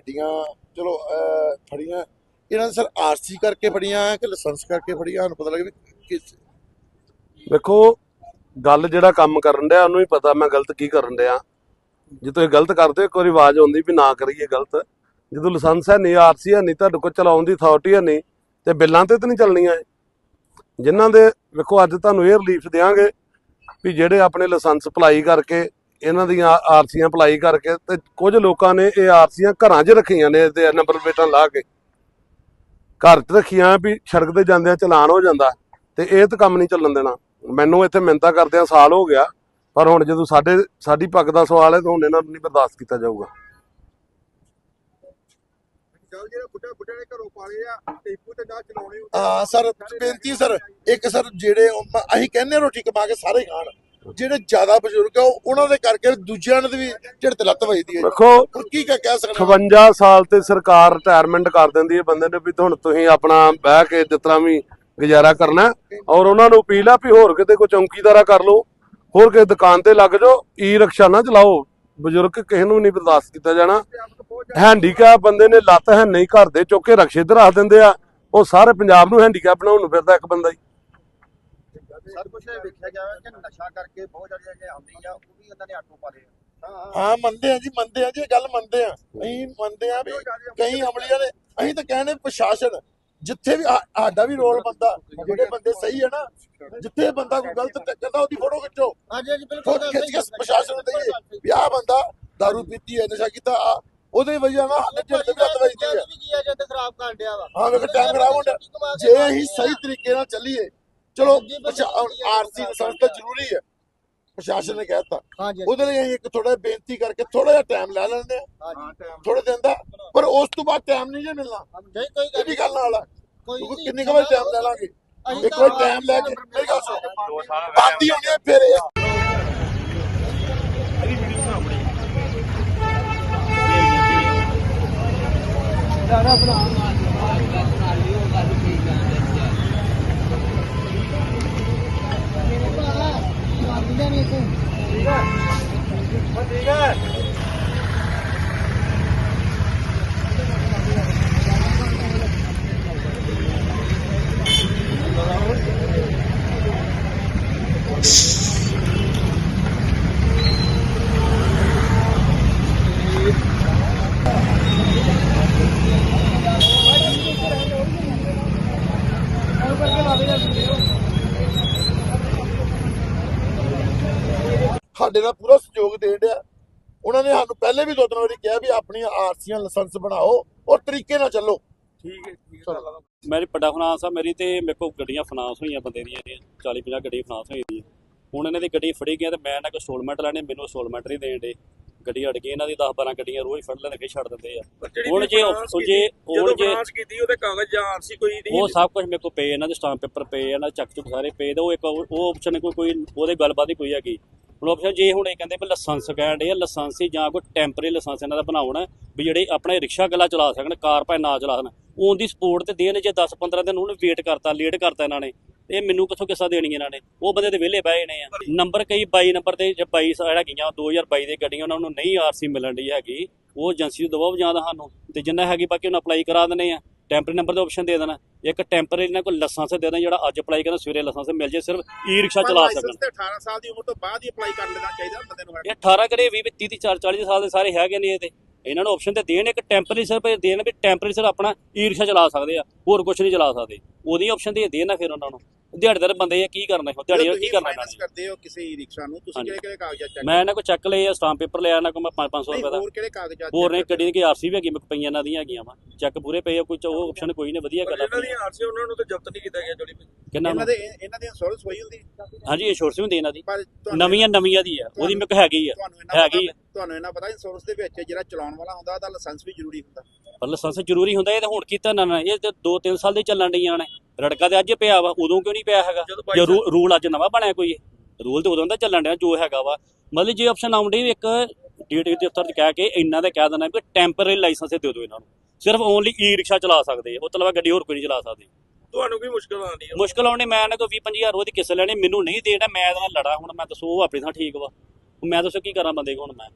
ਗੱਡੀਆਂ ਚਲੋ ਫੜੀਆਂ। ਇਹਨਾਂ ਨੇ ਸਰ ਆਰਸੀ ਕਰਕੇ ਫੜੀਆਂ ਕਿ ਲਾਇਸੈਂਸ ਕਰਕੇ ਫੜੀਆਂ ਸਾਨੂੰ ਪਤਾ ਲੱਗੇ ਕਿਸ ਵੇਖੋ ਗੱਲ ਜਿਹੜਾ ਕੰਮ ਕਰਨ ਡਿਆ ਉਹਨੂੰ ਹੀ ਪਤਾ ਮੈਂ ਗਲਤ ਕੀ ਕਰਨ ਡਿਆ। ਜੇ ਤੁਸੀਂ ਗਲਤ ਕਰਦੇ ਹੋ, ਇੱਕ ਵਾਰੀ ਆਵਾਜ਼ ਆਉਂਦੀ ਵੀ ਨਾ ਕਰੀਏ ਗਲਤ। ਜਦੋਂ ਲਾਇਸੈਂਸ ਹੈ ਨਹੀਂ ਆਰਸੀ ਹੈ ਨਹੀਂ ਤੁਹਾਡੇ ਕੋਲ ਚਲਾਉਣ ਦੀ ਅਥਾਰਟੀ ਹੈ ਨਹੀਂ ਤੇ ਬਿੱਲਾਂ ਤੇ ਤਾਂ ਨਹੀਂ ਚੱਲਣੀਆਂ ਇਹ। ਜਿਨ੍ਹਾਂ ਦੇ ਵੇਖੋ ਅੱਜ ਤੁਹਾਨੂੰ ਇਹ ਰਿਲੀਫ ਦੇਵਾਂਗੇ ਵੀ ਜਿਹੜੇ ਆਪਣੇ ਲਾਇਸੈਂਸ ਅਪਲਾਈ ਕਰਕੇ ਇਹਨਾਂ ਦੀਆਂ ਆਰਸੀਆਂ ਅਪਲਾਈ ਕਰਕੇ ਤੇ ਕੁਝ ਲੋਕਾਂ ਨੇ ਇਹ ਆਰਸੀਆਂ ਘਰਾਂ 'ਚ ਰੱਖੀਆਂ ਨੇ ਤੇ ਨੰਬਰ ਪਲੇਟਾਂ ਲਾ ਕੇ। ਘਰ 'ਚ ਰੱਖੀਆਂ ਵੀ ਸੜਕ ਤੇ ਜਾਂਦਿਆਂ ਚਲਾਨ ਹੋ ਜਾਂਦਾ ਤੇ ਇਹ ਤਾਂ ਕੰਮ ਨਹੀਂ ਚੱਲਣ ਦੇਣਾ। ਮੈਨੂੰ ਇੱਥੇ ਮਿੰਤਾ ਕਰਦਿਆਂ ਸਾਲ ਹੋ ਗਿਆ ਪਰ ਹੁਣ ਜਦੋਂ ਸਾਡੇ ਸਾਡੀ ਪੱਗ ਦਾ ਸਵਾਲ ਹੈ ਤਾਂ ਹੁਣ ਇਹਨਾਂ ਨੂੰ ਨਹੀਂ ਬਰਦਾਸ਼ਤ ਕੀਤਾ ਜਾਊਗਾ। ਚੱਲ ਜਿਹੜਾ ਬੁੱਢਾ ਬੁੱਢੇ ਨੇ ਘਰੋਂ ਪਾਲੇ ਆ ਟੇਪੂ ਤੇ ਜਾ ਚਲਾਉਣੇ ਹਾਂ ਸਰ ਬੇਨਤੀ ਸਰ ਇੱਕ ਸਰ ਜਿਹੜੇ ਅਸੀਂ ਕਹਿੰਦੇ ਹਾਂ ਰੋਟੀ ਕਮਾ ਕੇ ਸਾਰੇ ਖਾਣ। ਜਿਹੜੇ ਜ਼ਿਆਦਾ ਬਜ਼ੁਰਗ ਆ ਉਹ- ਉਹਨਾਂ ਦੇ ਕਰਕੇ ਦੂਜਿਆਂ ਨੂੰ ਵੀ ਝੜਤ ਤੇ ਲੱਤ ਵੱਜਦੀ ਹੈ ਵੇਖੋ ਹੁਣ ਕੀ ਕਹਿ ਸਕਦੇ ਹਾਂ? 58 ਸਾਲ ਤੇ ਸਰਕਾਰ ਰਿਟਾਇਰਮੈਂਟ ਕਰ ਦਿੰਦੀ ਹੈ ਬੰਦੇ ਨੇ ਵੀ ਹੁਣ ਤੁਸੀਂ ਆਪਣਾ ਬਹਿ ਕੇ ਤਰ੍ਹਾਂ ਵੀ ਗੁਜ਼ਾਰਾ ਕਰਨਾ। ਔਰ ਉਹਨਾਂ ਨੂੰ ਅਪੀਲ ਆ ਵੀ ਹੋਰ ਕਿਤੇ ਕੋਈ ਚੌਂਕੀਦਾਰਾ ਕਰ ਲਓ ਹੋਰ ਕਿਸੇ ਦੁਕਾਨ ਤੇ ਲੱਗ ਜਾਓ ਈ ਰਿਕਸ਼ਾ ਨਾ ਚਲਾਓ ਬਜ਼ੁਰਗ ਕਿਸੇ ਨੂੰ ਨਹੀਂ ਬਰਦਾਸ਼ਤ ਕੀਤਾ ਜਾਣਾ ਹੈਂਡੀਕੈਪ ਬੰਦੇ ਨੇ ਲੱਤ ਹੈ ਨਹੀਂ ਘਰ ਦੇ ਚੁੱਕ ਕੇ ਰਕਸ਼ੇ ਤੇ ਰੱਖ ਦਿੰਦੇ ਆ ਉਹ ਸਾਰੇ ਪੰਜਾਬ ਨੂੰ ਹੈਂਡੀਕੈਪ ਬਣਾਉਣ ਨੂੰ ਫਿਰਦਾ ਇੱਕ ਬੰਦਾ ਹੀ ਸਰ ਕੁਛ ਇਹ ਵੇਖਿਆ ਗਿਆ ਹੈ ਕਿ ਨਸ਼ਾ ਕਰਕੇ ਬਹੁਤ ਜਿਹੜੇ ਜਿਹੜੇ ਆਉਂਦੀ ਆ ਉਹ ਵੀ ਉਹਨਾਂ ਨੇ ਆਟੋ ਪਾਲੇ ਆ। ਹਾਂ ਮੰਨਦੇ ਆ ਜੀ ਮੰਨਦੇ ਆ ਜੀ ਇਹ ਗੱਲ ਮੰਨਦੇ ਆ। ਅਸੀਂ ਮੰਨਦੇ ਆ ਵੀ ਕਈ ਅਮਲੀਆਂ ਨੇ ਅਸੀਂ ਤਾਂ ਕਹਿੰਦੇ ਪ੍ਰਸ਼ਾਸਨ ਜਿੱਥੇ ਵੀ ਸਾਡਾ ਵੀ ਰੋਲ ਬੰਦਾ ਜਿਹੜੇ ਬੰਦੇ ਸਹੀ ਹੈ ਨਾ ਜਿੱਥੇ ਬੰਦਾ ਕੋਈ ਗਲਤ ਟੱਕਰਦਾ ਉਹਦੀ ਫੋਟੋ ਖਿੱਚੋ। ਹਾਂਜੀ ਹਾਂਜੀ ਖਿੱਚ ਕੇ ਪ੍ਰਸ਼ਾਸਨ ਨੂੰ ਦਈਏ। ਵੀ ਆਹ ਬੰਦਾ ਦਾਰੂ ਪੀਤੀ ਹੈ ਨਸ਼ਾ ਕੀਤਾ ਆ ਉਹਦੇ ਵਜ੍ਹਾ ਨਾਲ ਹਾਲੇ ਝੜ ਤੇ ਲੱਤ ਵੱਜਦੀ ਹੈ ਵੀ ਆ ਵਾ। ਹਾਂ ਵੇਖ ਟਾਈਮ ਖਰਾਬ ਹੁੰਦਾ ਜੇ ਅਸੀਂ ਸਹੀ ਤਰੀਕੇ ਨਾਲ ਚੱਲੀਏ ਚਲੋ ਆਰਸੀ ਲਾਇਸੈਂਸ ਤਾਂ ਜ਼ਰੂਰੀ ਹੈ। ਪ੍ਰਸ਼ਾਸਨ ਨੇ ਕਹਿਤਾ। ਹਾਂਜੀ ਉਹਦੇ ਲਈ ਅਸੀਂ ਇੱਕ ਥੋੜਾ ਬੇਨਤੀ ਕਰਕੇ ਥੋੜਾ ਜਿਹਾ ਟਾਈਮ ਲੈ ਲੈਂਦੇ ਆ ਥੋੜੇ ਦਿਨ ਦਾ। ਪਰ ਉਸ ਤੋਂ ਬਾਅਦ ਟਾਈਮ ਨਹੀਂ ਜੇ ਮਿਲਣਾ। ਨਹੀਂ ਕੋਈ ਇਹ ਵੀ ਗੱਲ ਨਾਲ ਕੋਈ ਕਿੰਨੀ ਕੁ ਵਾਰ ਟਾਈਮ ਲੈ ਲਾਂਗੇ? ਅਸੀਂ ਇੱਕ ਵਾਰ ਟਾਈਮ ਲੈ ਕੇ ਮੇਰੀ ਗੱਲ ਸੁਣੋ। ਬਾਦੀ ਹੋਣੀ ਹੈ ਫਿਰ ਇਹ। ਸਾਡੇ ਨਾਲ ਪੂਰਾ ਸਹਿਯੋਗ ਦੇਣ ਡਿਆ। ਉਹਨਾਂ ਨੇ ਸਾਨੂੰ ਪਹਿਲੇ ਵੀ ਦੋ ਤਿੰਨ ਵਾਰੀ ਕਿਹਾ ਵੀ ਆਪਣੀਆਂ ਆਰਸੀਆਂ ਲਾਇਸੈਂਸ ਬਣਾਓ ਔਰ ਤਰੀਕੇ ਨਾਲ ਚੱਲੋ। ਠੀਕ ਹੈ ਠੀਕ ਚਲੋ। ਮੇਰੀ ਵੱਡਾ ਫਾਈਨਾਂਸ ਆ ਮੇਰੀ ਤੇ ਮੇਰੇ ਕੋਲ ਗੱਡੀਆਂ ਫਾਈਨਾਂਸ ਹੋਈਆਂ ਬੰਦੇ ਦੀਆਂ 40 50 ਗੱਡੀ ਫਾਈਨਾਂਸ ਹੋਈ ਦੀਆਂ। ਹੁਣ ਇਹਨਾਂ ਦੀ ਗੱਡੀ ਫੜੀ ਗਿਆ ਤੇ ਮੈਂ ਇਹਨਾਂ ਕੋਲ ਸਟੋਲਮੈਂਟ ਲੈਣੇ ਮੈਨੂੰ ਸਟੋਲਮੈਂਟ ਨਹੀਂ ਦੇਣ ਦੇ ਗੱਡੀ ਅੜ ਗਈ ਇਹਨਾਂ ਦੀ 10 12 ਗੱਡੀਆਂ ਰੋਜ਼ ਫੜ ਲੈਂਦੇ ਫਿਰ ਛੱਡ ਦਿੰਦੇ ਆ। ਹੁਣ ਜੇ ਉਹ ਜੇ ਹੁਣ ਜੇ ਫਾਂਸ ਕੀਤੀ ਉਹਦੇ ਕਾਗਜ਼ ਜਾਂ ਆਰਸੀ ਕੋਈ ਨਹੀਂ ਉਹ ਸਭ ਕੁਝ ਮੇਰੇ ਕੋਲ ਪਏ ਇਹਨਾਂ ਦੇ ਸਟਾਂਪ ਪੇਪਰ ਪਏ ਇਹਨਾਂ ਦੇ ਚੱਕ ਚੁੱਕ ਸਾਰੇ ਪਏ ਤੇ ਉਹ ਇੱਕ ਉਹ ਆਪਸ਼ਨ ਕੋਈ ਕੋਈ ਉਹਦੇ ਗੱਲਬਾਤ ਹੀ ਕੋਈ ਹੈਗੀ। ਹੁਣ ਆਪਸ਼ਨ ਜੇ ਹੁਣ ਇਹ ਕਹਿੰਦੇ ਵੀ ਲਾਇਸੈਂਸ ਕਹਿਣ ਦੇ ਲਾਇਸੈਂਸ ਹੀ ਜਾਂ ਕੋਈ ਟੈਂਪਰੇਰੀ ਲਾਇਸੈਂਸ ਇਹਨਾਂ ਦਾ ਬਣਾਉਣਾ ਵੀ ਜਿਹੜੇ ਆਪਣੇ ਰਿਕਸ਼ਾ ਗੱਲਾ ਚਲਾ ਸਕਣ, ਕਾਰ ਭਾਵੇਂ ਨਾ ਚਲਾ ਸਕਣ ਉਹਨ ਦੀ ਸਪੋਰਟ ਤੇ ਦੇਣ ਜੇ 10 15 ਦਿਨ ਉਹਨੂੰ ਵੇਟ ਕਰਤਾ ਲੇਟ ਕਰਤਾ ਇਹਨਾਂ ਨੇ ਇਹ ਮੈਨੂੰ ਕਿੱਥੋਂ ਕਿੱਸਾ ਦੇਣੀ ਇਹਨਾਂ ਨੇ? ਉਹ ਬੰਦੇ ਤੇ ਵਿਹਲੇ ਬਹਿ ਨੇ ਆ। ਨੰਬਰ ਕਈ 22 ਨੰਬਰ ਤੇ ਜੇ 22 ਜਿਹੜਾ ਗਈਆਂ 2022 ਦੇ ਗੱਡੀਆਂ ਉਹਨਾਂ ਨੂੰ ਨਹੀਂ ਆਰਸੀ ਮਿਲਣ ਦੀ ਹੈਗੀ, ਉਹ ਏਜੰਸੀ ਨੂੰ ਦਬਾਅ ਜਾਂਦਾ ਸਾਨੂੰ, ਤੇ ਜਿੰਨਾ ਹੈਗੀ ਬਾਕੀ ਉਹਨੂੰ ਅਪਲਾਈ ਕਰਾ ਦਿੰਦੇ ਆ ਟੈਂਪਰੇਰੀ ਨੰਬਰ ਦਾ ਆਪਸ਼ਨ ਦੇ ਦੇਣਾ। ਇੱਕ ਟੈਂਪਰੇਰੀ ਇਹਨਾਂ ਕੋਲ ਲਾਇਸੈਂਸ ਦੇ ਦੇਣਾ ਜਿਹੜਾ ਅੱਜ ਅਪਲਾਈ ਕਰਨਾ ਸਵੇਰੇ ਲਾਇਸੈਂਸ ਮਿਲ ਜੇ ਸਿਰਫ ਈ ਰਿਕਸ਼ਾ ਚਲਾ ਸਕਣ। ਤੇ 18 ਸਾਲ ਦੀ ਉਮਰ ਤੋਂ ਬਾਅਦ ਹੀ ਅਪਲਾਈ ਕਰ ਲੈਣਾ ਚਾਹੀਦਾ ਬੰਦੇ ਨੂੰ ਇਹ 18 ਕਰੇ 20 30 40 40 ਸਾਲ ਦੇ ਸਾਰੇ ਹੈਗੇ ਨੇ ਇਹ ਤੇ। ਇਹਨਾਂ ਨੂੰ ਆਪਸ਼ਨ ਤੇ ਦੇਣ ਇੱਕ ਟੈਂਪਰੇਰੀ ਇਹ ਦੇਣ ਵੀ ਟੈਂਪਰੇਰੀ ਸਿਰਫ ਆਪਣਾ ਈ ਰਿਕਸ਼ਾ ਚਲਾ ਸਕਦੇ ਆ ਹੋਰ ਕੁਝ ਨਹੀਂ ਚਲਾ ਸਕਦੇ। ਉਹਦੀ ਆਪਸ਼ਨ ਤੇ ਦੇਣ ਨਾ ਫਿਰ ਉਹਨਾਂ ਨੂੰ। ਦਿਹਾੜੀਦਾਰ ਬੰਦੇ ਆ ਕੀ ਕਰਨਾ ਹੈ ਦਿਹਾੜੀ ਕੀ ਕਰਨਾ ਨੇ? ਕਰਦੇ ਹੋ ਕਿਸੇ ਈ ਰਿਕਸ਼ਾ ਨੂੰ ਤੁਸੀਂ ਹਾਂਜੀ। ਕਿਹੜੇ ਕਿਹੜੇ ਕਾਗਜ਼ਾਤ ਚੱਕ ਮੈਂ ਇਹਨਾਂ ਕੋਲ ਚੈੱਕ ਲਏ ਆ ਸਟਾਂਪ ਪੇਪਰ ਲਿਆ ਇਹਨਾਂ ਕੋਲ ਮੈਂ 5-500 ਨਹੀਂ, ਰੁਪਏ ਦਾ। ਹੋਰ ਕਿਹੜੇ ਕਾਗਜ਼ਾਤ ਹੋਰ ਨੇ ਗੱਡੀ ਦੀ ਆਰਸੀ ਵੀ ਹੈਗੀ ਕੋਲ ਪਈਆਂ ਇਹਨਾਂ ਦੀਆਂ ਹੈਗੀਆਂ ਵਾ। ਚੈੱਕ ਪੂਰੇ ਪਏ ਆ ਕੋਈ ਉਹ ਆਪਸ਼ਨ ਕੋਈ ਨਹੀਂ ਵਧੀਆ ਗੱਲ ਆ ਇਹਨਾਂ ਦੀ ਆਰਸੀ ਉਹਨਾਂ ਨੂੰ ਤਾਂ ਜ਼ਬਤ ਨਹੀਂ ਕੀਤਾ ਗਿਆ ਜਿਹੜੀ ਕਿੰਨਾ ਇਹਨਾਂ ਦੇ ਇਹਨਾਂ ਦੀ ਇੰਸ਼ੋਰੈਂਸ ਹੋਈ ਹੁੰਦੀ? ਹਾਂਜੀ ਇੰਸ਼ੋਰੈਂਸ ਵੀ ਹੁੰਦੀ ਇਹਨਾਂ ਦੀ। ਪਰ ਤੁਹਾਨੂੰ ਨਵੀਆਂ ਨਵੀਆਂ ਦੀ ਆ ਉਹਦੀ ਕੋਲ ਹੈਗੀ ਆ ਤੁਹਾਨੂੰ ਇਹਨਾਂ ਹੈਗੀ ਪਤਾ ਤੁਹਾਨੂੰ ਇਹਨਾਂ ਪਤਾ ਇੰਸ਼ੋਰੈਂਸ ਦੇ ਵਿੱਚ ਜਿਹੜਾ ਚਲਾਉਣ ਵਾਲਾ ਹੁੰਦਾ ਉਹਦਾ ਲਾਇਸੈਂਸ ਵੀ ਜ਼ਰੂਰੀ ਹੁੰਦਾ। ਪਰ ਲਾਇਸੈਂਸ ਜ਼ਰੂਰੀ ਹੁੰਦਾ ਇਹ ਤਾਂ ਹੁਣ ਕੀਤਾ ਨਾ ਨਾ ਇਹ ਤੇ 2-3 ਸਾਲ ਦੇ ਚੱਲਣ ਡੀਆਂ ਨੇ। ਰੜਕਾ ਤੇ ਅੱਜ ਪਿਆ ਵਾ ਉਦੋਂ ਕਿਉਂ ਨਹੀਂ ਪਿਆ ਹੈਗਾ? ਜਦੋਂ ਜੇ ਰੂ- ਰੂਲ ਅੱਜ ਨਵਾਂ ਬਣਿਆ ਕੋਈ ਰੂਲ ਤੇ ਉਦੋਂ ਦਾ ਚੱਲਣ ਡਿਆ ਜੋ ਹੈਗਾ ਵਾ। ਮਤਲਬ ਜੇ ਆਪਸ਼ਨ ਆਉਂਦੀ ਇੱਕ ਡੀਟੀ ਦੇ ਉੱਤਰ ਕਹਿ ਕੇ ਇੰਨਾ ਦੇ ਕਹਿ ਦੇਣਾ ਵੀ ਟੈਂਪਰੇਰੀ ਲਾਇਸੈਂਸ ਦੇ ਦਿਓ ਇਹਨਾਂ ਨੂੰ। ਸਿਰਫ ਓਨਲੀ ਈ ਰਿਕਸ਼ਾ ਚਲਾ ਸਕਦੇ ਆ ਉਹ ਤੋਂ ਇਲਾਵਾ ਗੱਡੀ ਹੋਰ ਕੋਈ ਨਹੀਂ ਚਲਾ ਸਕਦੇ। ਤੁਹਾਨੂੰ ਕੀ ਮੁਸ਼ਕਲ ਆਉਂਦੀ ਹੈ ਮੁਸ਼ਕਲ ਆਉਣੇ ਮੈਂ ਇਹਨਾਂ ਕੋਲ 20 25000 ਉਹਦੀ ਕਿਸ ਲੈਣੇ, ਮੈਨੂੰ ਨਹੀਂ ਦੇਣਾ, ਮੈਂ ਇਹਦੇ ਨਾਲ ਲੜਾ, ਹੁਣ ਮੈਂ ਦੱਸੋ ਉਹ ਆਪਣੀ ਥਾਂ ਠੀਕ ਵਾ। ਮੈਂ ਦੱਸੋ ਕੀ ਕਰਾਂ ਬੰਦੇ ਕੋਲ ਹੁਣ ਮੈਂ।